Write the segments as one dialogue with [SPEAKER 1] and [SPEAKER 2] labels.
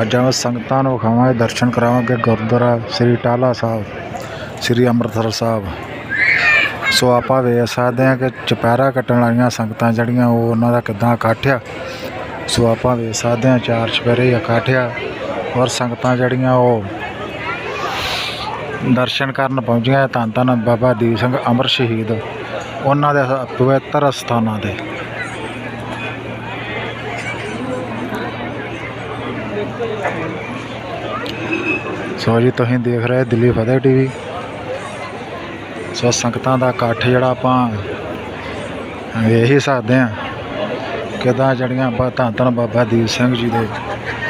[SPEAKER 1] ਅੱਜ ਸੰਗਤਾਂ ਨੂੰ ਵਿਖਾਵਾਂਗੇ, ਦਰਸ਼ਨ ਕਰਾਵਾਂਗੇ। ਗੁਰਦੁਆਰਾ ਸ੍ਰੀ ਟਾਲਾ ਸਾਹਿਬ, ਸ੍ਰੀ ਅੰਮ੍ਰਿਤਸਰ ਸਾਹਿਬ। ਸੋ ਆਪਾਂ ਵੇਖ ਸਕਦੇ ਹਾਂ ਕਿ ਚੁਪਹਿਰਾ ਕੱਟਣ ਵਾਲੀਆਂ ਸੰਗਤਾਂ ਜਿਹੜੀਆਂ, ਉਹ ਉਹਨਾਂ ਦਾ ਕਿੱਦਾਂ ਇਕੱਠ ਆ ਸੋ ਆਪਾਂ ਵੇਖ ਸਕਦੇ ਹਾਂ, ਚਾਰ ਚੁਪਹਿਰੇ ਇਕੱਠ ਆ ਔਰ ਸੰਗਤਾਂ ਜਿਹੜੀਆਂ, ਉਹ ਦਰਸ਼ਨ ਕਰਨ ਪਹੁੰਚੀਆਂ। ਧੰਨ ਧੰਨ ਬਾਬਾ ਦੀਪ ਸਿੰਘ ਅਮਰ ਸ਼ਹੀਦ, ਉਹਨਾਂ ਦੇ ਪਵਿੱਤਰ ਸਥਾਨਾਂ ਤੇ। ਸੋ ਜੀ, ਤੁਸੀਂ ਦੇਖ ਰਹੇ ਦਿੱਲੀ ਫਤਿਹ ਟੀਵੀ। ਸੋ ਸੰਗਤਾਂ ਦਾ ਇਕੱਠ ਜਿਹੜਾ ਆਪਾਂ ਵੇਖ ਹੀ ਸਕਦੇ ਹਾਂ ਕਿੱਦਾਂ ਜਿਹੜੀਆਂ ਆਪਾਂ ਧੰਨ ਧੰਨ ਬਾਬਾ ਦੀਪ ਸਿੰਘ ਜੀ ਦੇ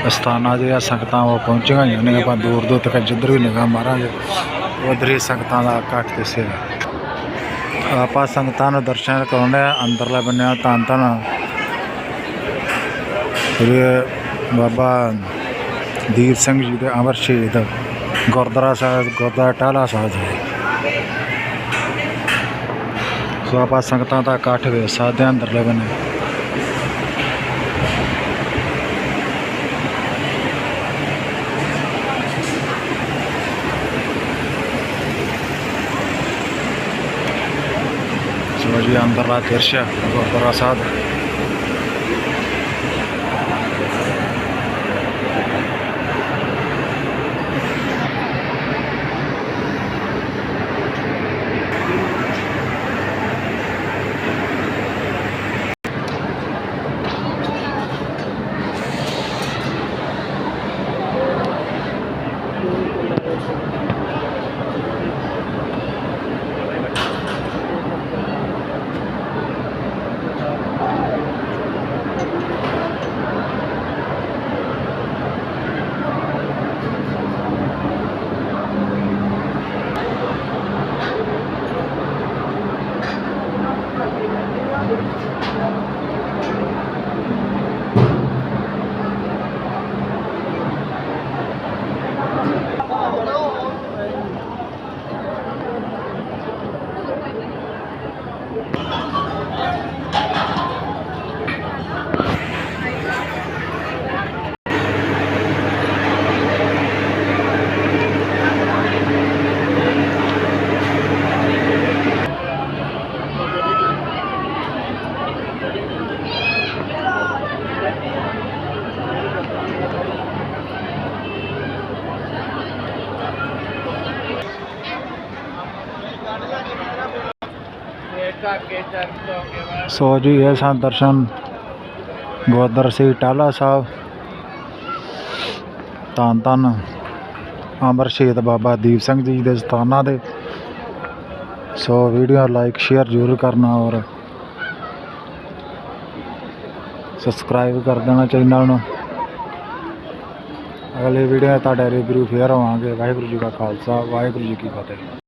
[SPEAKER 1] ਅਸਥਾਨਾਂ ਦੇ ਆ ਸੰਗਤਾਂ ਉਹ ਪਹੁੰਚੀਆਂ ਹੋਈਆਂ ਨੇ, ਆਪਾਂ ਦੂਰ ਦੂਰ ਤੱਕ ਜਿੱਧਰ ਵੀ ਨਿਗਾਹ ਮਾਰਾਂਗੇ, ਉਧਰ ਹੀ ਸੰਗਤਾਂ ਦਾ ਇਕੱਠ ਦਿਸੇਗਾ ਆਪਾਂ ਸੰਗਤਾਂ ਨੂੰ ਦਰਸ਼ਨ ਕਰਾਉਂਦੇ ਆ ਅੰਦਰਲੇ ਬੰਨਿਆ ਧੰਨ ਧੰਨ। ਸ੍ਰੀ ਬਾਬਾ ਦੀਪ ਸਿੰਘ ਜੀ ਦੇ ਅਮਰ ਸ਼ਹੀਦ ਗੁਰਦੁਆਰਾ ਸਾਹਿਬ ਗੁਰਦੁਆਰਾ ਟਾਲਾ ਸਾਹਿਬ ਜੀ ਸੋ ਆਪਾਂ ਸੰਗਤਾਂ ਦਾ ਇਕੱਠ ਵੇਖ ਸਕਦੇ ਹਾਂ ਅੰਦਰਲੇ ਬੰਨੇ ਸੋ ਜੀ ਅੰਦਰਲਾ ਦ੍ਰਿਸ਼ ਹੈ ਗੁਰਦੁਆਰਾ ਸਾਹਿਬ ਸੋ ਜੀ, ਇਹ ਸਨ ਦਰਸ਼ਨ ਗੁਰਦੁਆਰਾ ਸ੍ਰੀ ਟਾਲਾ ਸਾਹਿਬ। ਧੰਨ ਧੰਨ ਅਮਰ ਸ਼ਹੀਦ ਬਾਬਾ ਦੀਪ ਸਿੰਘ ਜੀ ਦੇ ਸਥਾਨਾਂ ਦੇ ਸੋ ਵੀਡੀਓ ਲਾਈਕ, ਸ਼ੇਅਰ ਜ਼ਰੂਰ ਕਰਨਾ ਔਰ ਸਬਸਕ੍ਰਾਈਬ ਕਰ ਦੇਣਾ ਚੈਨਲ ਨੂੰ। ਅਗਲੇ ਵੀਡੀਓ ਤੁਹਾਡੇ ਰਿਵਿਊ ਫੇਰ ਆਵਾਂਗੇ ਵਾਹਿਗੁਰੂ ਜੀ ਕਾ ਖਾਲਸਾ, ਵਾਹਿਗੁਰੂ ਜੀ ਕੀ ਫਤਿਹ।